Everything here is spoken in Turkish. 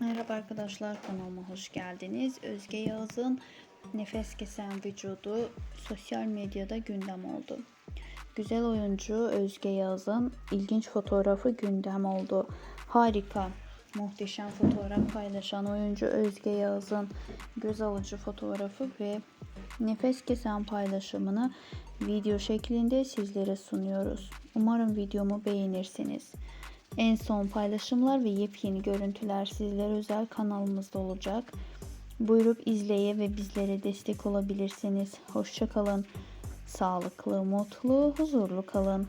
Merhaba arkadaşlar kanalıma hoş geldiniz. Özge Yağız'ın nefes kesen vücudu sosyal medyada gündem oldu. Güzel oyuncu Özge Yağız'ın ilginç fotoğrafı gündem oldu. Harika, muhteşem fotoğraf paylaşan oyuncu Özge Yağız'ın göz alıcı fotoğrafı ve nefes kesen paylaşımını video şeklinde sizlere sunuyoruz. Umarım videomu beğenirsiniz. En son paylaşımlar ve yepyeni görüntüler sizlere özel kanalımızda olacak. Buyurup izleye ve bizlere destek olabilirsiniz. Hoşçakalın. Sağlıklı, mutlu, huzurlu kalın.